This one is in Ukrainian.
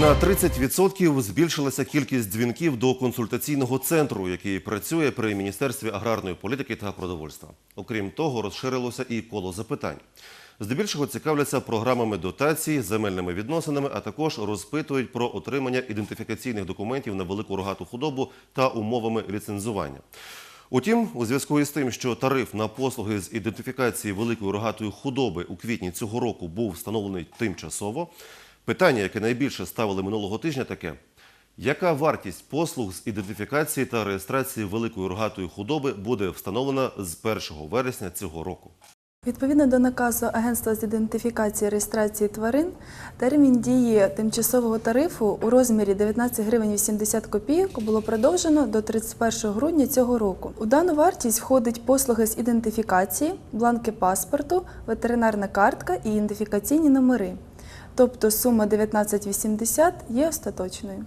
На 30% збільшилася кількість дзвінків до консультаційного центру, який працює при міністерстві аграрної політики та продовольства. Окрім того, розширилося і коло запитань. Здебільшого цікавляться програмами дотацій, земельними відносинами, а також розпитують про отримання ідентифікаційних документів на велику рогату худобу та умовами ліцензування. Утім, у зв'язку із тим, що тариф на послуги з ідентифікації великої рогатої худоби у квітні цього року був встановлений тимчасово, питання, яке найбільше ставили минулого тижня, таке: яка вартість послуг з ідентифікації та реєстрації великої рогатої худоби буде встановлена з 1 вересня цього року? Відповідно до наказу Агентства з ідентифікації і реєстрації тварин, термін дії тимчасового тарифу у розмірі 19 гривень 80 копійок було продовжено до 31 грудня цього року. У дану вартість входить послуги з ідентифікації, бланки паспорту, ветеринарна картка і ідентифікаційні номери. Тобто сума 19,80 є остаточною.